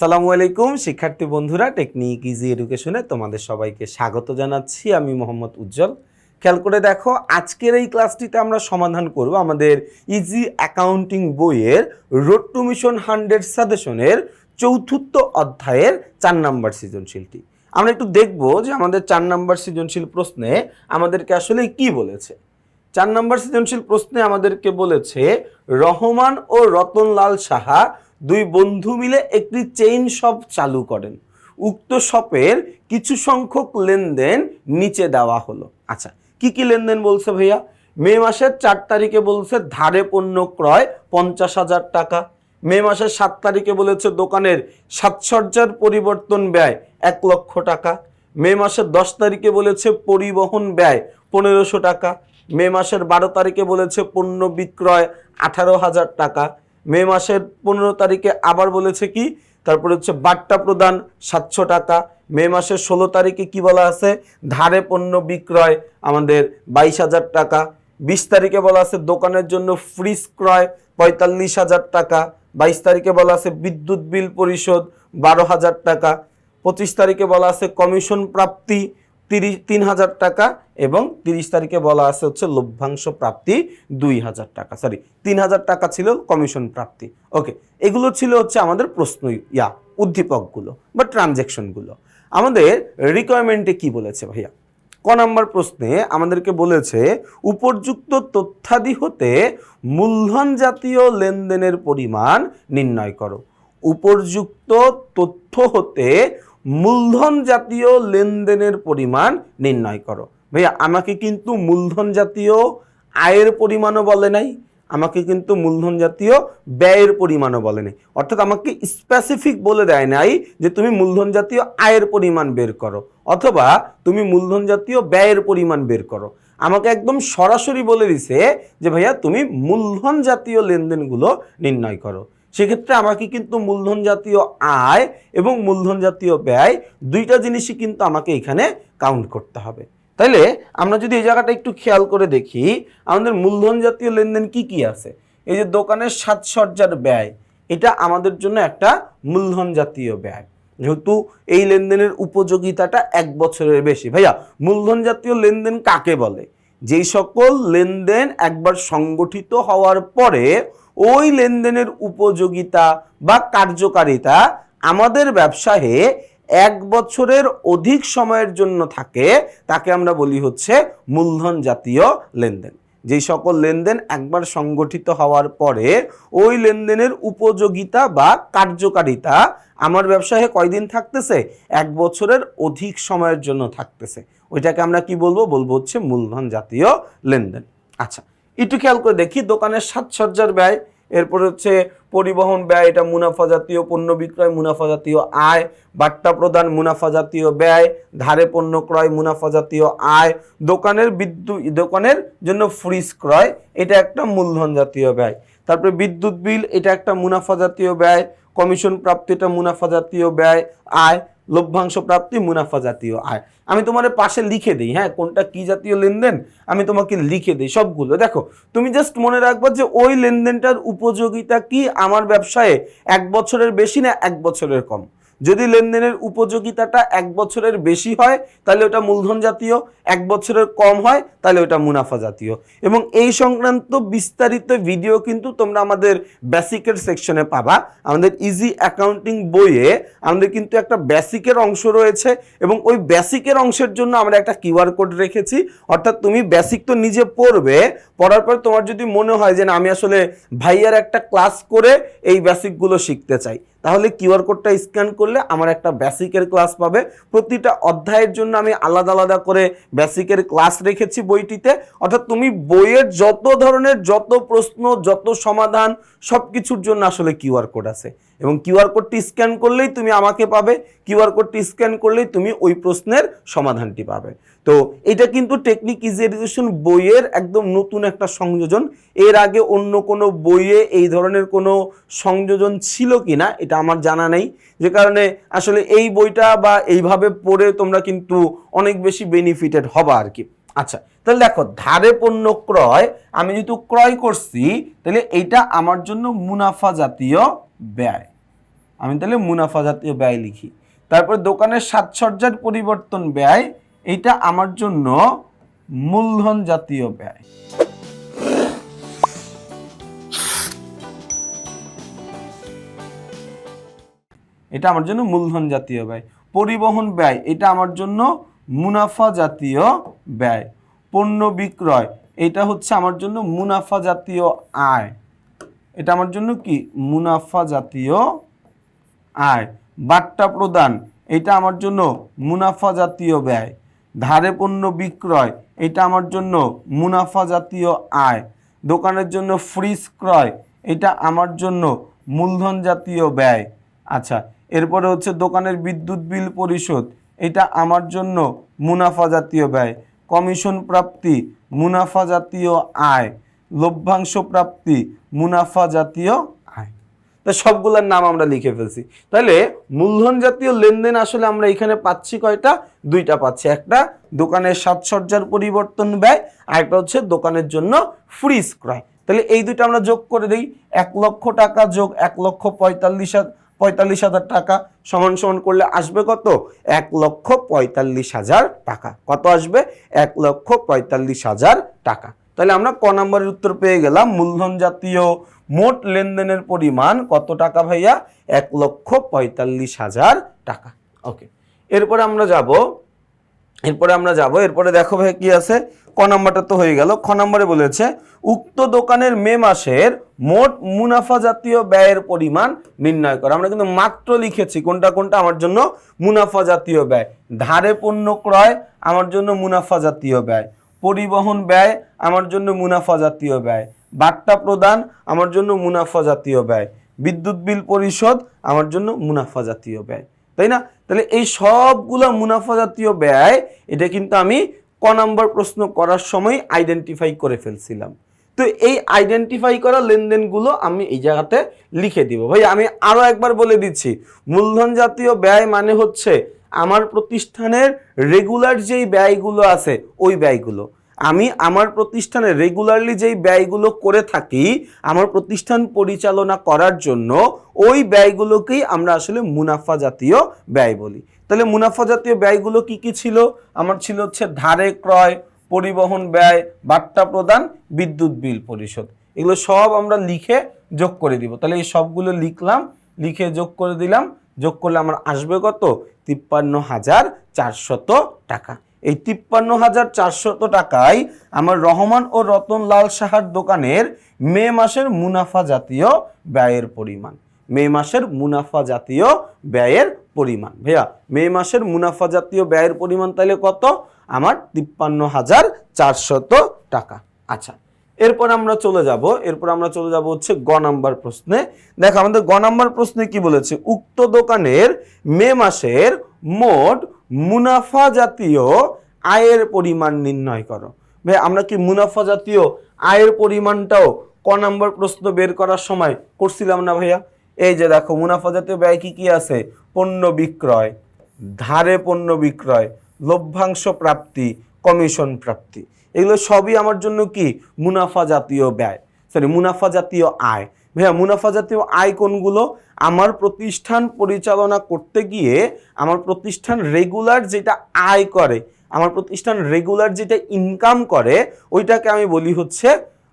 আসসালামু আলাইকুম, শিক্ষার্থী বন্ধুরা টেকনিক ইজি এডুকেশনে তোমাদের সবাইকে স্বাগত জানাচ্ছি। আমি মোহাম্মদ উজ্জ্বল। খেয়াল করে দেখো, আজকের এই ক্লাসটিতে আমরা সমাধান করব আমাদের ইজি অ্যাকাউন্টিং বইয়ের রোড টু মিশন হান্ড্রেড সাজেশনের চতুর্থ অধ্যায়ের চার নাম্বার সৃজনশীলটি। আমরা একটু দেখব যে আমাদের চার নাম্বার সৃজনশীল প্রশ্নে আমাদেরকে আসলে কি বলেছে। চার নম্বর সৃজনশীল প্রশ্নে আমাদেরকে বলেছে, রহমান ও রতনলাল সাহা দুই বন্ধু মিলে একটি চেইন শপ চালু করেন। উক্ত শপের কিছু সংখ্যক লেনদেন নিচে দেওয়া হলো। আচ্ছা কি কি লেনদেন বলছে ভাইয়া? মে মাসের চার তারিখে বলছে ধারে পণ্য ক্রয় পঞ্চাশ হাজার টাকা। মে মাসের সাত তারিখে বলেছে দোকানের সাজসজ্জার পরিবর্তন ব্যয় এক লক্ষ টাকা। মে মাসের দশ তারিখে বলেছে পরিবহন ব্যয় পনেরোশো টাকা। মে মাসের বারো তারিখে বলেছে পণ্য বিক্রয় আঠারো হাজার টাকা। মে মাসের পনেরো তারিখে আবার বলেছে কি? তারপরে হচ্ছে বাট্টা প্রদান সাতশো টাকা। মে মাসের ষোলো তারিখে কি বলা আছে? ধারে পণ্য বিক্রয় আমাদের বাইশ হাজার টাকা। বিশ তারিখে বলা আছে দোকানের জন্য ফ্রিজ ক্রয় পঁয়তাল্লিশ হাজার টাকা। বাইশ তারিখে বলা আছে বিদ্যুৎ বিল পরিশোধ বারো হাজার টাকা। পঁচিশ তারিখে বলা আছে কমিশন প্রাপ্তি তিরিশ, তিন হাজার টাকা এবং তিরিশ তারিখে বলা আছে হচ্ছে লভ্যাংশ প্রাপ্তি দুই হাজার টাকা। সরি তিন হাজার টাকা ছিল কমিশন প্রাপ্তি। ওকে এগুলো ছিল হচ্ছে আমাদের প্রশ্ন ইয়া, উদ্দীপকগুলো বা ট্রানজ্যাকশনগুলো আমাদের রিকোয়ারমেন্টে কি বলেছে ভাইয়া? ক নাম্বার প্রশ্নে আমাদেরকে বলেছে, উপযুক্ত তথ্যাদি হতে মূলধন জাতীয় লেনদেনের পরিমাণ নির্ণয় করো। উপযুক্ত তথ্য হতে মূলধন জাতীয় লেনদেনের পরিমাণ নির্ণয় করো। ভাইয়া, আমাকে কিন্তু মূলধন জাতীয় আয়ের পরিমাণও বলে নাই, আমাকে কিন্তু মূলধন জাতীয় ব্যয়ের পরিমাণও বলে নাই। অর্থাৎ আমাকে স্পেসিফিক বলে দেয় নাই যে তুমি মূলধন জাতীয় আয়ের পরিমাণ বের করো, অথবা তুমি মূলধন জাতীয় ব্যয়ের পরিমাণ বের করো। আমাকে একদম সরাসরি বলে দিছে যে, ভাইয়া, তুমি মূলধন জাতীয় লেনদেনগুলো নির্ণয় করো। সেক্ষেত্রে আমাকে কিন্তু মূলধন জাতীয় আয় এবং মূলধন জাতীয় ব্যয় দুইটা জিনিসই কিন্তু আমাকে এখানে কাউন্ট করতে হবে। তাইলে আমরা যদি এই জায়গাটা একটু খেয়াল করে দেখি, আমাদের মূলধন জাতীয় লেনদেন কি কি আছে? এই যে দোকানের সাজসজ্জার ব্যয়, এটা আমাদের জন্য একটা মূলধন জাতীয় ব্যয়। যেহেতু এই লেনদেনের উপযোগিতাটা এক বছরের বেশি। ভাইয়া, মূলধন জাতীয় লেনদেন কাকে বলে? যেই সকল লেনদেন একবার সংগঠিত হওয়ার পরে ওই লেনদেনের উপযোগিতা বা কার্যকারিতা আমাদের ব্যবসায়ে এক বছরের অধিক সময়ের জন্য থাকে, তাকে আমরা বলি হচ্ছে মূলধন জাতীয় লেনদেন। যেই সকল লেনদেন একবার সংগঠিত হওয়ার পরে ওই লেনদেনের উপযোগিতা বা কার্যকারিতা আমার ব্যবসায় কয়দিন থাকতেছে? এক বছরের অধিক সময়ের জন্য থাকতেছে। ওইটাকে আমরা কি বলব? বলব হচ্ছে মূলধন জাতীয় লেনদেন। আচ্ছা একটু খেয়াল করে দেখি, দোকানের সাজসজ্জার ব্যয় এরপর হচ্ছে পরিবহন ব্যয়, এটা মুনাফা জাতীয় পণ্য বিক্রয়, মুনাফা জাতীয় আয় বার্তা প্রদান, মুনাফা জাতীয় ব্যয়, ধারে পণ্য ক্রয়, মুনাফা জাতীয় আয়, দোকানের বিদ্যুৎ দোকানের জন্য ফ্রিজ ক্রয়, এটা একটা মূলধন জাতীয় ব্যয়। তারপরে বিদ্যুৎ বিল, এটা একটা মুনাফা জাতীয় ব্যয়, কমিশন প্রাপ্তি, এটা মুনাফা জাতীয় ব্যয়, আয় লভ্যাংশ প্রাপ্তি, মুনাফা জাতীয় আয়। আমি তোমার পাশে লিখে দিই হ্যাঁ? কোনটা কি জাতীয় লেনদেন? আমি তোমাকে লিখে দিই সবগুলো। দেখো, তুমি জাস্ট মনে রাখবা যে ওই লেনদেনটার উপযোগিতা কি? আমার ব্যবসায়ে এক বছরের বেশি না এক বছরের কম? যদি লেনদেনের উপযোগিতাটা এক বছরের বেশি হয়, তাহলে ওটা মূলধন জাতীয়। এক বছরের কম হয়, তাহলে ওটা মুনাফা জাতীয়। এবং এই সংক্রান্ত বিস্তারিত ভিডিও কিন্তু তোমরা আমাদের বেসিকের সেকশনে পাবা। আমাদের ইজি অ্যাকাউন্টিং বইয়ে আমাদের কিন্তু একটা বেসিকের অংশ রয়েছে এবং ওই বেসিকের অংশের জন্য আমরা একটা কিউআর কোড রেখেছি। অর্থাৎ তুমি বেসিক তো নিজে পড়বে, পড়ার পর তোমার যদি মনে হয় যে না, আমি আসলে ভাইয়ার একটা ক্লাস করে এই বেসিকগুলো শিখতে চাই তাহলে কিউআর কোডটা স্ক্যান করলে আমার একটা বেসিকের ক্লাস পাবে। প্রতিটা অধ্যায়ের জন্য আমি আলাদা আলাদা করে বেসিকের ক্লাস রেখেছি বইটিতে। অর্থাৎ তুমি বইয়ের যত ধরনের যত প্রশ্ন, যত সমাধান সব কিছুর জন্য আসলে কিউআর কোড আছে। এবং কিউআর কোডটি স্ক্যান করলেই তুমি আমাকে পাবে কিউআর কোডটি স্ক্যান করলেই তুমি ওই প্রশ্নের সমাধানটি পাবে। তো এটা কিন্তু টেকনিক ইজি এডুকেশন বইয়ের একদম নতুন একটা সংযোজন। এর আগে অন্য কোনো বইয়ে এই ধরনের কোনো সংযোজন ছিল কি না এটা আমার জানা নেই। যে কারণে আসলে এই বইটা বা এইভাবে পড়ে তোমরা কিন্তু অনেক বেশি বেনিফিটেড হবা আর কি। আচ্ছা তাহলে দেখো, ধারে পণ্য ক্রয়, আমি যেহেতু ক্রয় করছি, তাহলে এইটা আমার জন্য মুনাফা জাতীয় ব্যয়। আমি তাহলে মুনাফা জাতীয় ব্যয় লিখি। তারপর দোকানের সাজসজ্জার পরিবর্তন ব্যয় এটা আমার জন্য মূলধন জাতীয় ব্যয়। এটা আমার জন্য মূলধন জাতীয় ব্যয়। পরিবহন ব্যয়, এটা আমার জন্য মুনাফা জাতীয় ব্যয়। পণ্য বিক্রয়, এটা হচ্ছে আমার জন্য মুনাফা জাতীয় আয়। এটা আমার জন্য কি? মুনাফা জাতীয় আয়। বাট্টা প্রদান, এটা আমার জন্য মুনাফা জাতীয় ব্যয়। ধারে পণ্য বিক্রয়, এটা আমার জন্য মুনাফা জাতীয় আয়। দোকানের জন্য ফ্রিজ ক্রয়, এটা আমার জন্য মূলধন জাতীয় ব্যয়। আচ্ছা এরপরে হচ্ছে দোকানের বিদ্যুৎ বিল পরিশোধ, এটা আমার জন্য মুনাফা জাতীয় ব্যয়। কমিশন প্রাপ্তি, মুনাফা জাতীয় আয়। লভ্যাংশ প্রাপ্তি, মুনাফা জাতীয় তো সবগুলোর নাম আমরা লিখে ফেলছি। তাহলে মূলধন জাতীয় লেনদেন আসলে আমরা এখানে পাচ্ছি কয়টা? দুইটা পাচ্ছি। একটা দোকানের সাজসজ্জার পরিবর্তন ব্যয় আর একটা হচ্ছে দোকানের জন্য ফ্রিজ ক্রয় তাহলে এই দুইটা আমরা যোগ করে দিই। এক লক্ষ টাকা যোগ এক লক্ষ পঁয়তাল্লিশ পঁয়তাল্লিশ হাজার টাকা। সমান সমান করলে আসবে কত? এক লক্ষ পঁয়তাল্লিশ হাজার টাকা। কত আসবে? এক লক্ষ পঁয়তাল্লিশ হাজার টাকা। তাহলে আমরা ক নম্বরের উত্তর পেয়ে গেলাম, মূলধন জাতীয় মোট লেনদেনের পরিমাণ কত টাকা ভাইয়া? এক লক্ষ পঁয়তাল্লিশ হাজার টাকা। ওকে এরপরে আমরা যাব, এরপরে আমরা যাব, এরপরে দেখো ভাই কি আছে? ক নাম্বারটা তো হয়ে গেল। খ নম্বরে বলেছে, উক্ত দোকানের মে মাসের মোট মুনাফা জাতীয় ব্যয়ের পরিমাণ নির্ণয় করা। আমরা কিন্তু মাত্র লিখেছি কোনটা কোনটা? আমার জন্য মুনাফা জাতীয় ব্যয়। ধারে পণ্য ক্রয়, আমার জন্য মুনাফা জাতীয় ব্যয়। পরিবহন ব্যয় আমার জন্য মুনাফা জাতীয় ব্যয়। বার্তা প্রদান আমার জন্য মুনাফা জাতীয় ব্যয়। বিদ্যুৎ বিল পরিশোধ আমার জন্য মুনাফা জাতীয় ব্যয়। তাই না? তাহলে এই সবগুলো মুনাফা জাতীয় ব্যয়, এটা কিন্তু আমি ক নম্বর প্রশ্ন করার সময় আইডেন্টিফাই করে ফেলছিলাম। তো এই আইডেন্টিফাই করা লেনদেনগুলো আমি এই জায়গাতে লিখে দিব। ভাই, আমি আরও একবার বলে দিচ্ছি। মূলধন জাতীয় ব্যয় মানে হচ্ছে আমার প্রতিষ্ঠানের রেগুলার যেই ব্যয়গুলো আছে, ওই ব্যয়গুলো। আমি আমার প্রতিষ্ঠানে রেগুলারলি যেই ব্যয়গুলো করে থাকি, আমার প্রতিষ্ঠান পরিচালনা করার জন্য ওই ব্যয়গুলোকেই আমরা আসলে মুনাফা জাতীয় ব্যয় বলি। তাহলে মুনাফা জাতীয় ব্যয়গুলো কি কি ছিল? আমার ছিল হচ্ছে ধারে ক্রয়, পরিবহন ব্যয়, বার্তা প্রদান, বিদ্যুৎ বিল পরিশোধ। এগুলো সব আমরা লিখে যোগ করে দিব। তাহলে এই সবগুলো লিখলাম, লিখে যোগ করে দিলাম। যোগ করলে আমার আসবে কত? তিপ্পান্ন হাজার চারশত টাকা। এই তিপ্পান্ন হাজার চারশত টাকায় আমার রহমান ও রতন লাল সাহার দোকানের মে মাসের মুনাফা জাতীয় ব্যয়ের পরিমাণ। মে মাসের মুনাফা জাতীয় ব্যয়ের পরিমাণ। ভাইয়া, মে মাসের মুনাফা জাতীয় ব্যয়ের পরিমাণ তাহলে কত? আমার তিপ্পান্ন হাজার চারশত টাকা। আচ্ছা এরপর আমরা চলে যাব, এরপর আমরা চলে যাব হচ্ছে গ নাম্বার প্রশ্নে। দেখো, আমাদের গ নাম্বার প্রশ্নে কি বলেছে? উক্ত দোকানের মে মাসের মোট মুনাফা জাতীয় আয়ের পরিমাণ নির্ণয় করো। ভাই, আমরা কি মুনাফা জাতীয় আয়ের পরিমাণটাও ক নাম্বার প্রশ্ন বের করার সময় করছিলাম না ভাইয়া? এই যে দেখো, মুনাফা জাতীয় ব্যয় কি কি আছে? পণ্য বিক্রয়, ধারে পণ্য বিক্রয়, লভ্যাংশ প্রাপ্তি, কমিশন প্রাপ্তি। এগুলো সবই আমার জন্য কি? মুনাফা জাতীয় ব্যয়। সরি মুনাফা জাতীয় আয়। ভাইয়া, মুনাফা জাতীয় আয় কোনগুলো? আমার প্রতিষ্ঠান পরিচালনা করতে গিয়ে আমার প্রতিষ্ঠান রেগুলার যেটা আয় করে, আমার প্রতিষ্ঠান রেগুলার যেটা ইনকাম করে, ওইটাকে আমি বলি হচ্ছে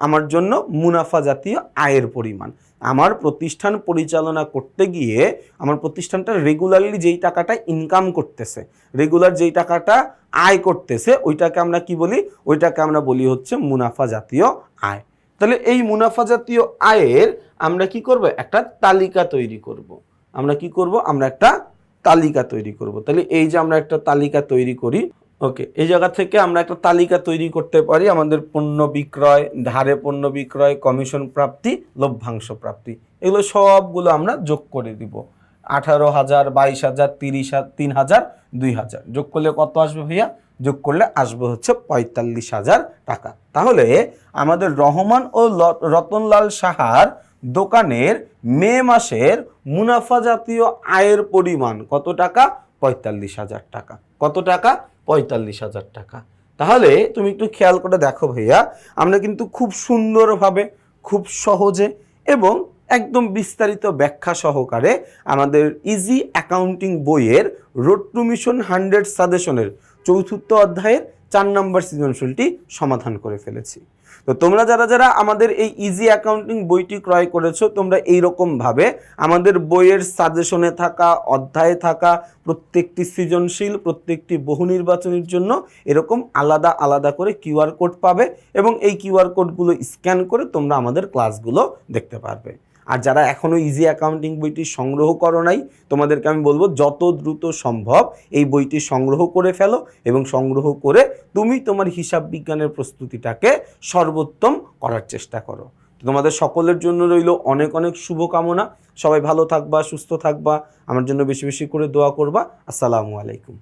আমার জন্য মুনাফা জাতীয় আয়ের পরিমাণ। আমার প্রতিষ্ঠান পরিচালনা করতে গিয়ে আমার প্রতিষ্ঠানটা রেগুলারলি যেই টাকাটা ইনকাম করতেছে রেগুলার যেই টাকাটা আয় করতেছে, ওইটাকে আমরা কি বলি? ওইটাকে আমরা বলি হচ্ছে মুনাফা জাতীয় আয়। তাহলে এই মুনাফা জাতীয় আয়ের আমরা কি করব? একটা তালিকা তৈরি করব। আমরা কি করব? আমরা একটা তালিকা তৈরি করব। তাহলে এই যে আমরা একটা তালিকা তৈরি করি ওকে এই জায়গা থেকে আমরা একটা তালিকা তৈরি করতে পারি, আমাদের পণ্য বিক্রয়, ধারে পণ্য বিক্রয় কমিশন প্রাপ্তি, লভ্যাংশ প্রাপ্তি। এগুলো সবগুলো আমরা যোগ করে দিব। আঠারো হাজার, বাইশ হাজার, তিরিশ তিন হাজার, দুই হাজার। যোগ করলে কত আসবে ভাইয়া? যোগ করলে আসবে হচ্ছে পঁয়তাল্লিশ হাজার টাকা। তাহলে আমাদের রহমান ও রতনলাল সাহার দোকানের মে মাসের মুনাফা জাতীয় আয়ের পরিমাণ কত টাকা? পঁয়তাল্লিশ হাজার টাকা। কত টাকা? পঁয়তাল্লিশ হাজার টাকা। তাহলে তুমি একটু খেয়াল করে দেখো ভাইয়া, আমরা কিন্তু খুব সুন্দরভাবে, খুব সহজে এবং একদম বিস্তারিত ব্যাখ্যা সহকারে আমাদের ইজি অ্যাকাউন্টিং বইয়ের রোড টু মিশন হান্ড্রেড সাজেশনের চতুর্থ অধ্যায়ের চার নম্বর সৃজনশীলটি সমাধান করে ফেলেছি। তো তোমরা যারা যারা আমাদের এই ইজি অ্যাকাউন্টিং বইটি ক্রয় করেছ, তোমরা এই ভাবে আমাদের বইয়ের সাজেশনে থাকা, অধ্যায়ে থাকা, প্রত্যেকটি সৃজনশীল, প্রত্যেকটি বহু নির্বাচনের জন্য এরকম আলাদা আলাদা করে কিউআর কোড পাবে এবং এই কিউআর কোডগুলো স্ক্যান করে তোমরা আমাদের ক্লাসগুলো দেখতে পারবে। আর যারা এখনও ইজি অ্যাকাউন্টিং বইটি সংগ্রহ করো নাই, তোমাদেরকে আমি বলব যত দ্রুত সম্ভব এই বইটি সংগ্রহ করে ফেলো এবং সংগ্রহ করে তুমি তোমার হিসাব বিজ্ঞানের প্রস্তুতিটাকে সর্বোত্তম করার চেষ্টা করো। তোমাদের সকলের জন্য রইল অনেক অনেক শুভকামনা। সবাই ভালো থাকবা, সুস্থ থাকবা। আমার জন্য বেশি বেশি করে দোয়া করবা। আসসালামু আলাইকুম।